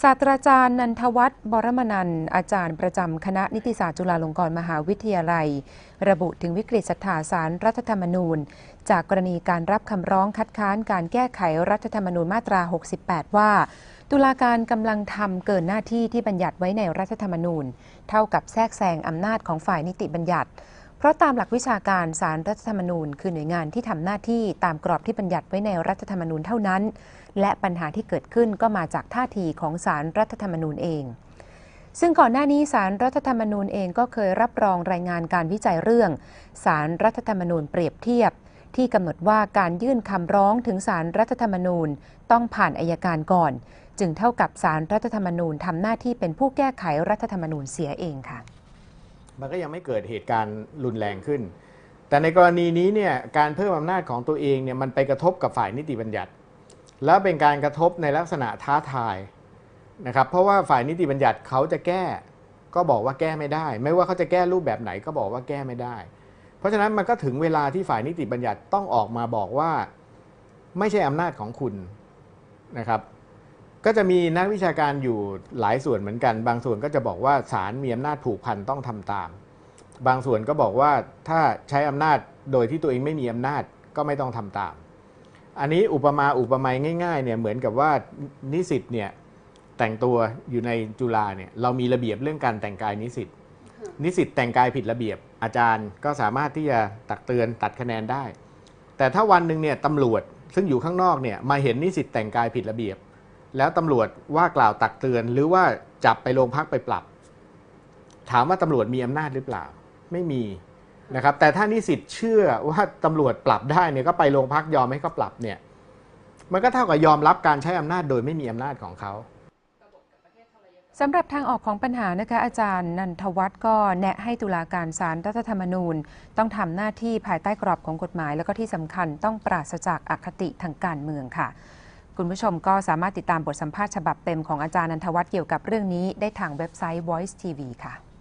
ศาสตราจารย์นันทวัฒน์บรมนันอาจารย์ประจำคณะนิติศาสตร์จุฬาลงกรณ์มหาวิทยาลัย ระบุถึงวิกฤตศรัทธาสารรัฐธรรมนูญ จากกรณีการรับคำร้องคัดค้านการแก้ไขรัฐธรรมนูญมาตรา 68 ว่า ตุลาการกำลังทำเกินหน้าที่ที่บัญญัติไว้ในรัฐธรรมนูญ เท่ากับแทรกแซงอำนาจของฝ่ายนิติบัญญัติ เพราะตามหลักวิชาการสารรัฐธรรมนูญ คือหน่วยงานที่ทำหน้าที่ตามกรอบที่บัญญัติไว้ในรัฐธรรมนูญเท่านั้น และปัญหาที่เกิดขึ้นก็มาจากท่าทีของสารรัฐธรรมนูญเอง ซึ่งก่อนหน้านี้สารรัฐธรรมนูญเองก็เคยรับรองรายงานการวิจัยเรื่อง สารรัฐธรรมนูญเปรียบเทียบ ที่กำหนดว่าการยื่นคำร้องถึงสารรัฐธรรมนูญต้องผ่านอายการก่อน จึงเท่ากับสารรัฐธรรมนูญทำหน้าที่เป็นผู้แก้ไขรัฐธรรมนูญเสียเองค่ะ มันก็ยังไม่เกิดเหตุการณ์รุนแรงขึ้น แต่ในกรณีนี้เนี่ยการเพิ่มอำนาจของตัวเองเนี่ยมันไปกระทบกับฝ่ายนิติบัญญัติ แล้วเป็นการกระทบในลักษณะท้าทายนะครับเพราะว่าฝ่ายนิติบัญญัติเขาจะแก้ก็บอกว่าแก้ไม่ได้ ไม่ว่าเขาจะแก้รูปแบบไหนก็บอกว่าแก้ไม่ได้ เพราะฉะนั้นมันก็ถึงเวลาที่ฝ่ายนิติบัญญัติต้องออกมาบอกว่า ไม่ใช่อำนาจของคุณนะครับ ก็จะมีนักวิชาการอยู่หลายส่วนเหมือนกัน บางส่วนก็จะบอกว่าศาลมีอำนาจผูกพันต้องทำตาม บางส่วนก็บอกว่าถ้าใช้อำนาจโดยที่ตัวเองไม่มีอำนาจก็ไม่ต้องทำตาม อันนี้อุปมาอุปไมยง่ายๆเนี่ยเหมือนกับว่านิสิตเนี่ยแต่งตัวอยู่ในจุฬาเนี่ยเรามีระเบียบเรื่องการแต่งกายนิสิตนิสิตแต่งกายผิดระเบียบอาจารย์ก็สามารถที่จะตักเตือนตัดคะแนนได้ แต่ถ้าวันหนึ่งเนี่ยตำรวจซึ่งอยู่ข้างนอกเนี่ยมาเห็นนิสิตแต่งกายผิดระเบียบ แล้วตำรวจว่ากล่าวตักเตือน หรือว่าจับไปโรงพักไปปรับ ถามว่าตำรวจมีอำนาจหรือเปล่า ไม่มีนะครับ แต่ถ้านิสิตเชื่อว่าตำรวจปรับได้เนี่ยก็ไปโรงพักยอมให้เขาปรับเนี่ย มันก็เท่ากับยอมรับการใช้อำนาจโดยไม่มีอำนาจของเขาสำหรับทางออกของปัญหานะคะอาจารย์นันทวัฒน์ก็แนะให้ตุลาการศาลรัฐธรรมนูญ ต้องทำหน้าที่ภายใต้กรอบของกฎหมาย แล้วก็ที่สำคัญต้องปราศจากอคติทางการเมืองค่ะ คุณผู้ชมก็สามารถติดตามบทสัมภาษณ์ฉบับเต็มของอาจารย์นันทวัฒน์เกี่ยวกับเรื่องนี้ได้ทางเว็บไซต์ Voice TV ค่ะ